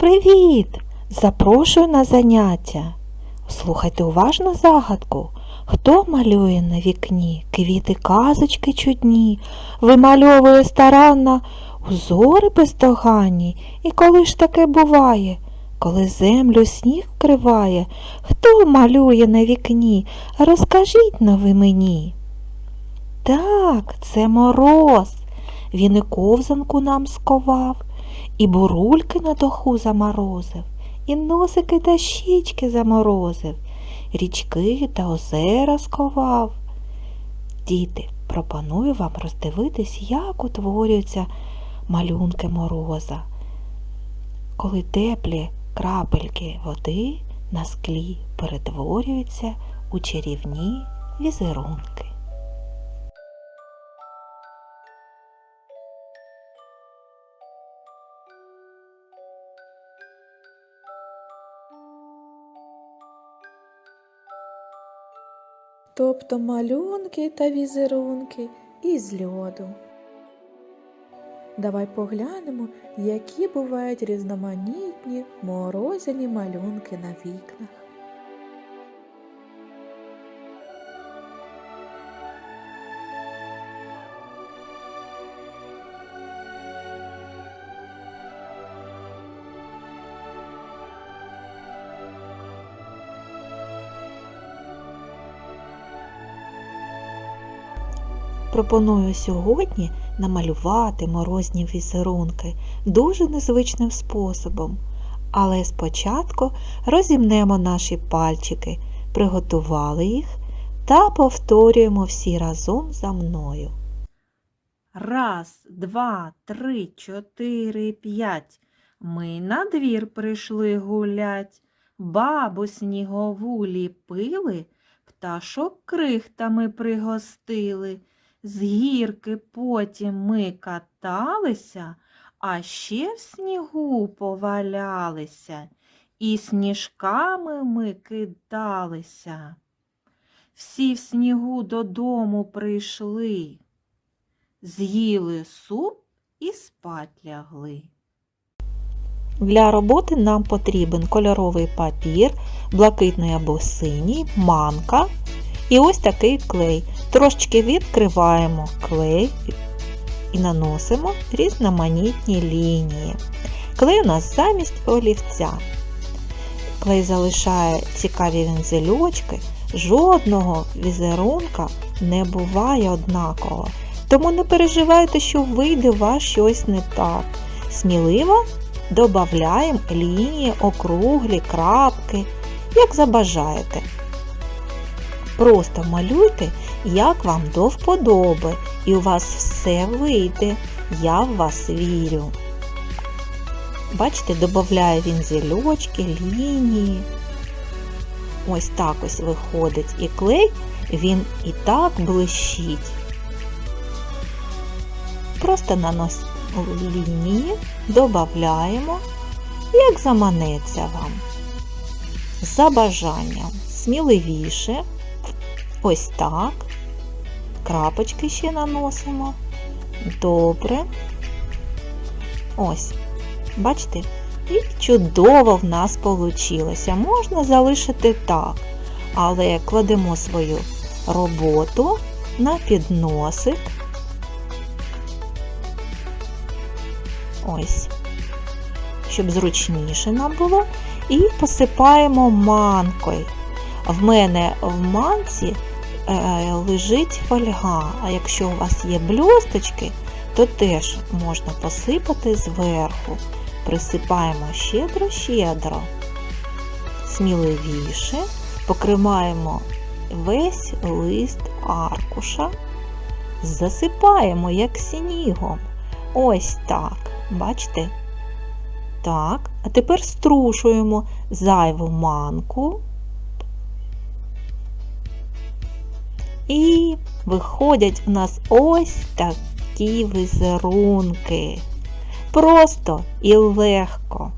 Привіт! Запрошую на заняття. Слухайте уважно загадку. Хто малює на вікні квіти казочки чудні, вимальовує старанно узори бездоганні. І коли ж таке буває, коли землю сніг вкриває, хто малює на вікні? Розкажіть но ви мені. Так, це мороз. Він і ковзанку нам сковав, і бурульки на доху заморозив, і носики та щічки заморозив, річки та озера сковав. Діти, пропоную вам роздивитись, як утворюються малюнки мороза, коли теплі крапельки води на склі перетворюються у чарівні візерунки. Тобто малюнки та візерунки із льоду. Давай поглянемо, які бувають різноманітні морозяні малюнки на вікнах. Пропоную сьогодні намалювати морозні візерунки дуже незвичним способом. Але спочатку розімнемо наші пальчики, приготували їх та повторюємо всі разом за мною. Раз, два, три, чотири, п'ять. Ми на двір прийшли гулять, бабу снігову ліпили, пташок крихтами пригостили. З гірки потім ми каталися, а ще в снігу повалялися, і сніжками ми кидалися. Всі в снігу додому прийшли, з'їли суп і спать лягли. Для роботи нам потрібен кольоровий папір, блакитний або синій, манка і ось такий клей. Трошечки відкриваємо клей і наносимо різноманітні лінії. Клей у нас замість олівця. Клей залишає цікаві вензельочки, жодного візерунка не буває однаково. Тому не переживайте, що вийде у вас щось не так. Сміливо додаємо лінії, округлі, крапки, як забажаєте. Просто малюйте, як вам до вподоби, і у вас все вийде. Я в вас вірю. Бачите, додаю він зільочки, лінії. Ось так ось виходить. І клей, він і так блищить. Просто наносимо лінії, додаємо, як заманеться вам. За бажанням сміливіше. Ось так. Крапочки ще наносимо. Добре. Ось. Бачите? І чудово в нас вийшло. Можна залишити так. Але кладемо свою роботу на підносик. Ось. Щоб зручніше нам було. І посипаємо манкою. В мене в манці лежить фольга, а якщо у вас є бльосточки, то теж можна посипати зверху. Присипаємо щедро-щедро, сміливіше, покриваємо весь лист аркуша, засипаємо як снігом. Ось так. Бачите? Так, а тепер струшуємо зайву манку. І виходять у нас ось такі візерунки. Просто і легко.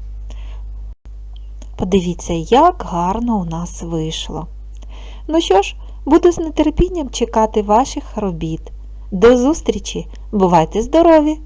Подивіться, як гарно у нас вийшло. Ну що ж, буду з нетерпінням чекати ваших робіт. До зустрічі! Бувайте здорові!